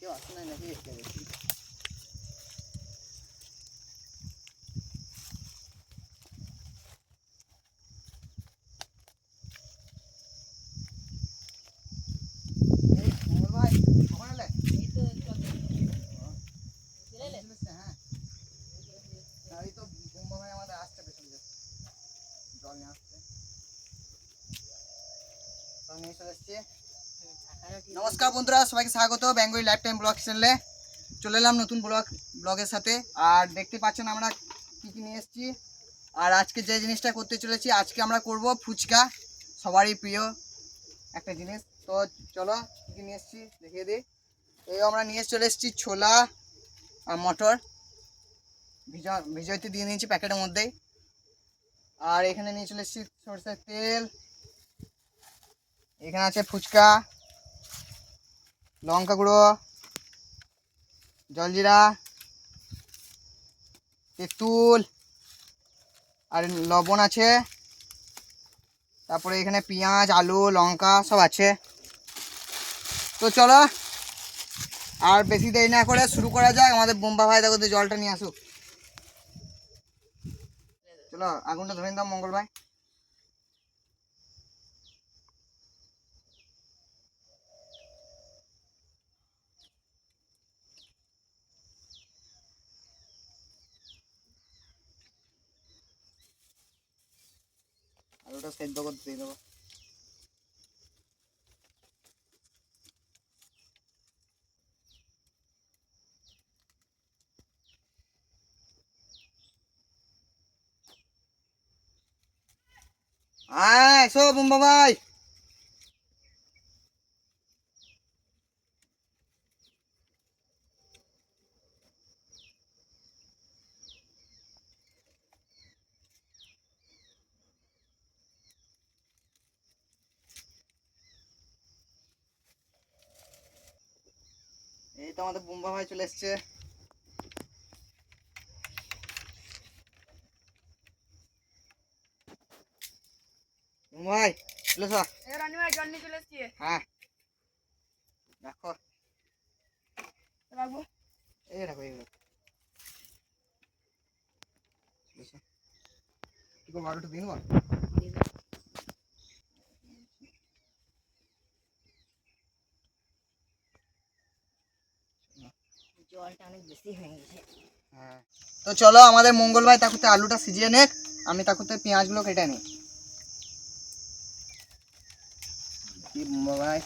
কেউ আসে না নাকি এসে দেখি এই, মঙ্গল ভাই, কখন এলে? চলে এসছে, হ্যাঁ। না, এই তো বোম্বা ভাই আমাদের আসছে পেছন দিয়ে। জল নিয়ে আসছে। তো নিয়ে চলে এসছি। নমস্কার বন্ধুরা, সবাইকে স্বাগত বেঙ্গলি লাইফ টাইম ব্লগ চ্যানেলে চলে এলাম নতুন ব্লগ ব্লগের সাথে। আর দেখতে পাচ্ছেন আমরা কি কি নিয়ে এসেছি। আর আজকে যে জিনিসটা করতে চলেছি, আজকে আমরা করব ফুচকা। সবারই প্রিয় একটা জিনিস। তো চলো, কী কী নিয়ে এসেছি দেখিয়ে দিই। এই আমরা নিয়ে চলে এসেছি ছোলা আর মটর। ভিজা, ভিজইতে দিয়ে নিয়েছি প্যাকেটের মধ্যেই। আর এখানে নিয়ে চলে এসেছি সরষের তেল। এখানে আছে ফুচকা। লঙ্কা গুঁড়ো, জলজিরা, তেঁতুল, আর লবণ আছে। তারপরে এখানে পেঁয়াজ, আলু, লঙ্কা সব আছে। তো চলো, আর বেশি দেরি না করে শুরু করা যাক। আমাদের বোম্বা ভাই দেখো জলটা নিয়ে আসুক। চলো, আগুনটা ধরে দাও মঙ্গল ভাই। আলুটা সেদ্ধ করতে দিয়ে দেবো। আয় এসো বুম্বা ভাই। এই তো আমাদের বুম্বা ভাই চলে এসছে। ভাই চলে এসো। রানি ভাই জল চলে এসছি। হ্যাঁ। দেখো। রাখব। এই রাখো এই রাখো চলে এসো। কি করব আরও একটু দিন জলটা অনেক বেশি হয়ে গেছে। হ্যাঁ। তো চলো আমাদের মঙ্গল ভাই তাকুতে আলুটা সিজিয়ে নেক আমি তাকুতে পেঁয়াজগুলো কেটে নিই। কি বুম্বা ভাই।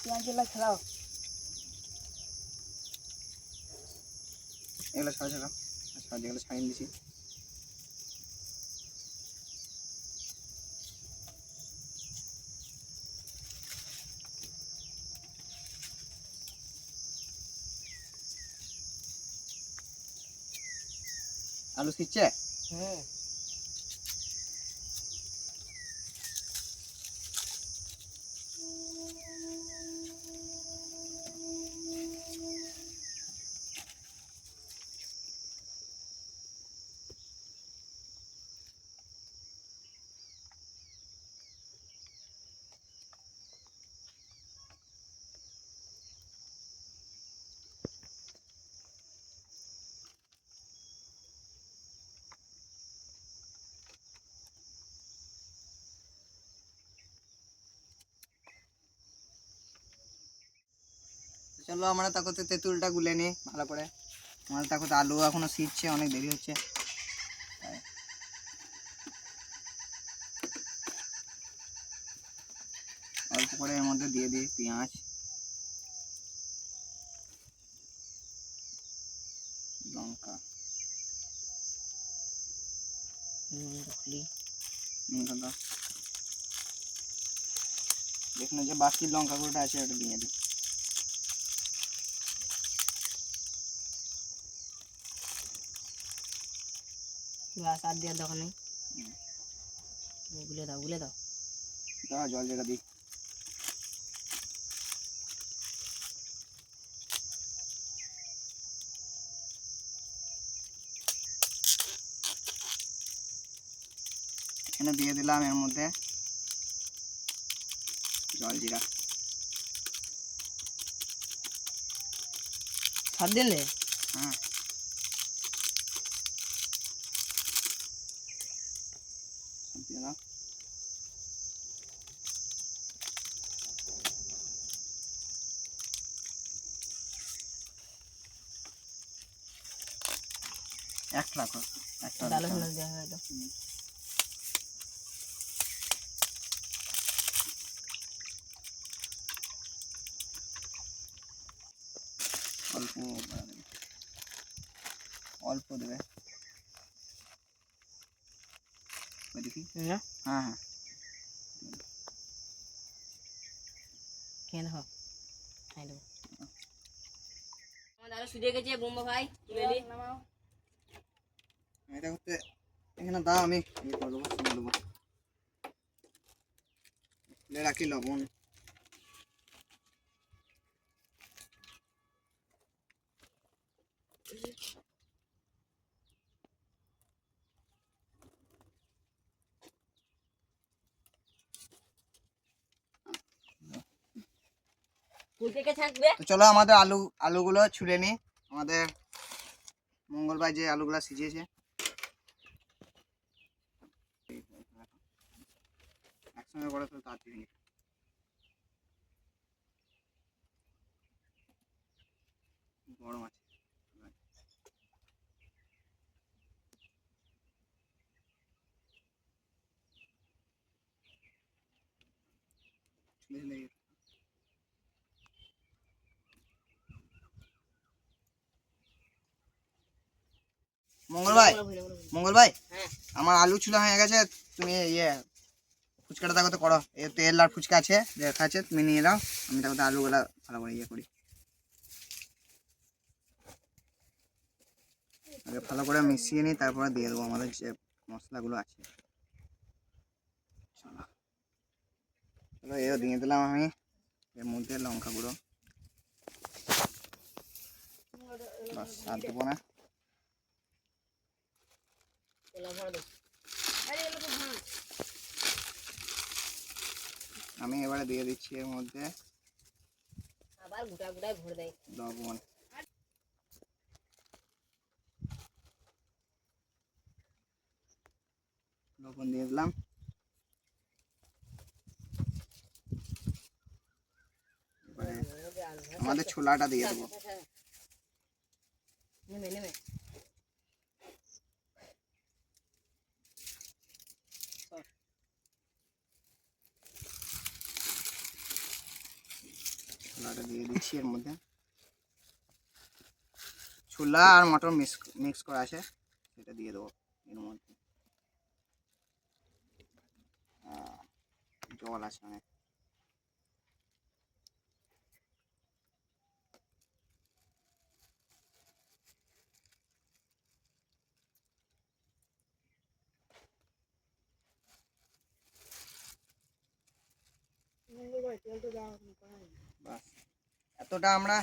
পেঁয়াজগুলো খেলাও। এগুলো সাদা সাদা আচ্ছা যেগুলো সাইন দিছি। আলু সিচ্ছে হুম চলো আমরা তাকতে তেঁতুলটা গুলে নিই, ভালো করে। আমার তাকতে আলু এখনও সিজছে অনেক দেরি হচ্ছে। অল্প করে এর মধ্যে দিয়ে দিই পেঁয়াজ। লঙ্কা। যেখানে যে বাকি লঙ্কা গুঁড়োটা আছে, ওটা দিয়ে দিই। বাস আর দেওয়ার দরকার নেই। গুলে দাও গুলে দাও। দাঁড়া জল জায়গা দিই এখানে দিয়ে দিলাম এর মধ্যে জল জিরা। সব দিলে? হ্যাঁ। এক রাখো একটা ডালে ফেলে দেওয়া হলো অল্প দেবে। অল্প দেবে। দেখি। হ্যাঁ হ্যাঁ। দেখো খাই দেবো। আমার দাদা শুয়ে গেছে বোম্বা ভাই এটা হচ্ছে এখানে দাও আমি ইয়ে করে দেবো শুনে দেবো। রাখি লবণ। চলো আমাদের আলু আলুগুলো ছুলে নিই। আমাদের মঙ্গলবার যে আলুগুলো সিঝিয়েছে একসঙ্গে করে তো। গরম আছে। ছুলে লেগে মঙ্গল ভাই। মঙ্গল ভাই হ্যাঁ। আমার আলু চুলা হয়ে গেছে তুমি ইয়ে ফুচকাটা দেখো তো করো। এ তেল আর ফুচকা আছে, দেখা আছে, তুমি নিয়ে নাও। আমি দেখো আলুগুলা ভালো করে ইয়ে করি। আগে ভালো করে মিশিয়ে নিই তারপরে দিয়ে দেবো, আমাদের যে মশলাগুলো আছে। চলো। এও দিয়ে দিলাম আমি। এর মধ্যে লঙ্কা গুঁড়ো। দেবো না। আমি এবারে দিয়ে দিচ্ছি এর মধ্যে আবার গোটা গোটায় ভরে দেয় লবণ লবণ দিয়ে দিলাম এবারে আমাদের ছোলাটা দিয়ে দেবো নেমে নেমে ছোলাটা দিয়ে দিচ্ছি এর মধ্যে। ছোলা আর মটর মিক্স মিক্স করা আছে সেটা দিয়ে দেবো এর মধ্যে। আহ, জল আছে অনেক। বাস এতটা আমরা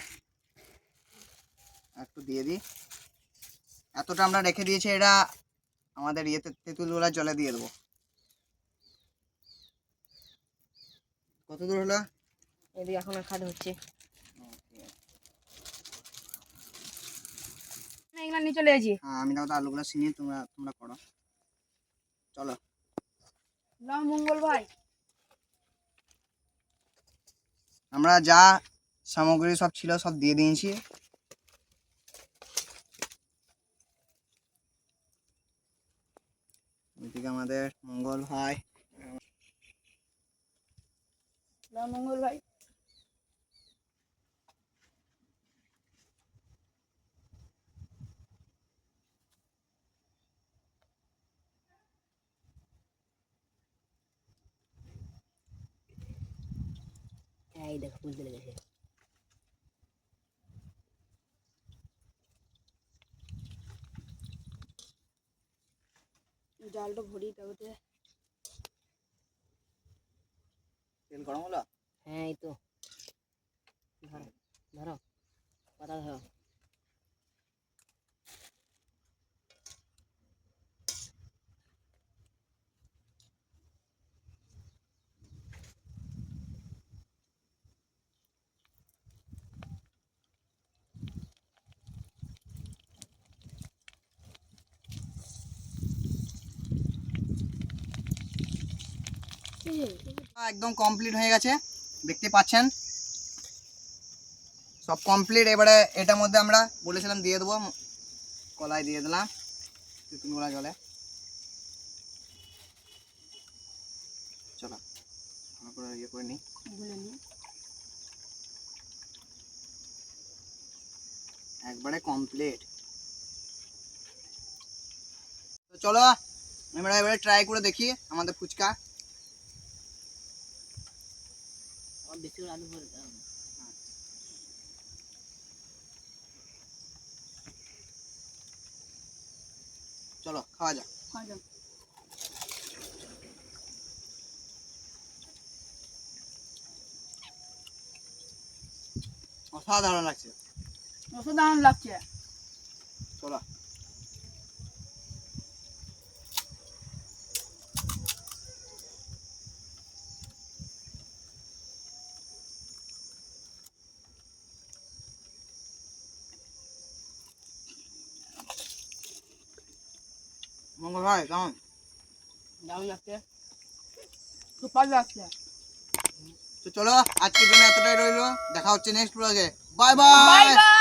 একটু দিয়ে দিই। এতটা আমরা রেখে দিয়েছি এটা আমাদের ইয়েতে তেঁতুলগুলার জলে দিয়ে দেবো। কত দূর হলো? এদিকে এখন খাট হচ্ছে। এগুলা নিয়ে চলে হ্যাঁ আমি তাহলে আলুগুলো ছিনিয়ে তোমরা তোমরা করো। চলো। মঙ্গল ভাই। আমরা যা সামগ্রী সব ছিল, সব দিয়ে দিয়েছি। এদিকে আমাদের মঙ্গল ভাই। মঙ্গল ভাই। এই দেখো ফুল চলে গেছে জালটা ভরি তাতে তেল গরম হলো? হ্যাঁ এই তো। ধরো ধরো পাতা ধরো। একদম কমপ্লিট হয়ে গেছে। দেখতে পাচ্ছেন? সব কমপ্লিট এবারে এটার মধ্যে আমরা বলেছিলাম দিয়ে দেবো। কলাই দিয়ে দিলাম। তিন গোলা জলে। চলো ভালো করে ইয়ে করে নিই। একবারে কমপ্লিট চলো আমরা এবারে ট্রাই করে দেখি আমাদের ফুচকা। করে আলু ভরে দাও চলো খাওয়া যাক। অসাধারণ লাগছে। অসাধারণ লাগছে। চলো। মঙ্গল ভাই কেমন দারুণ লাগছে সুপার লাগছে তো চলো আজকের জন্য এতটাই রইল। দেখা হচ্ছে নেক্সট ব্লগে বাই বাই বাই বাই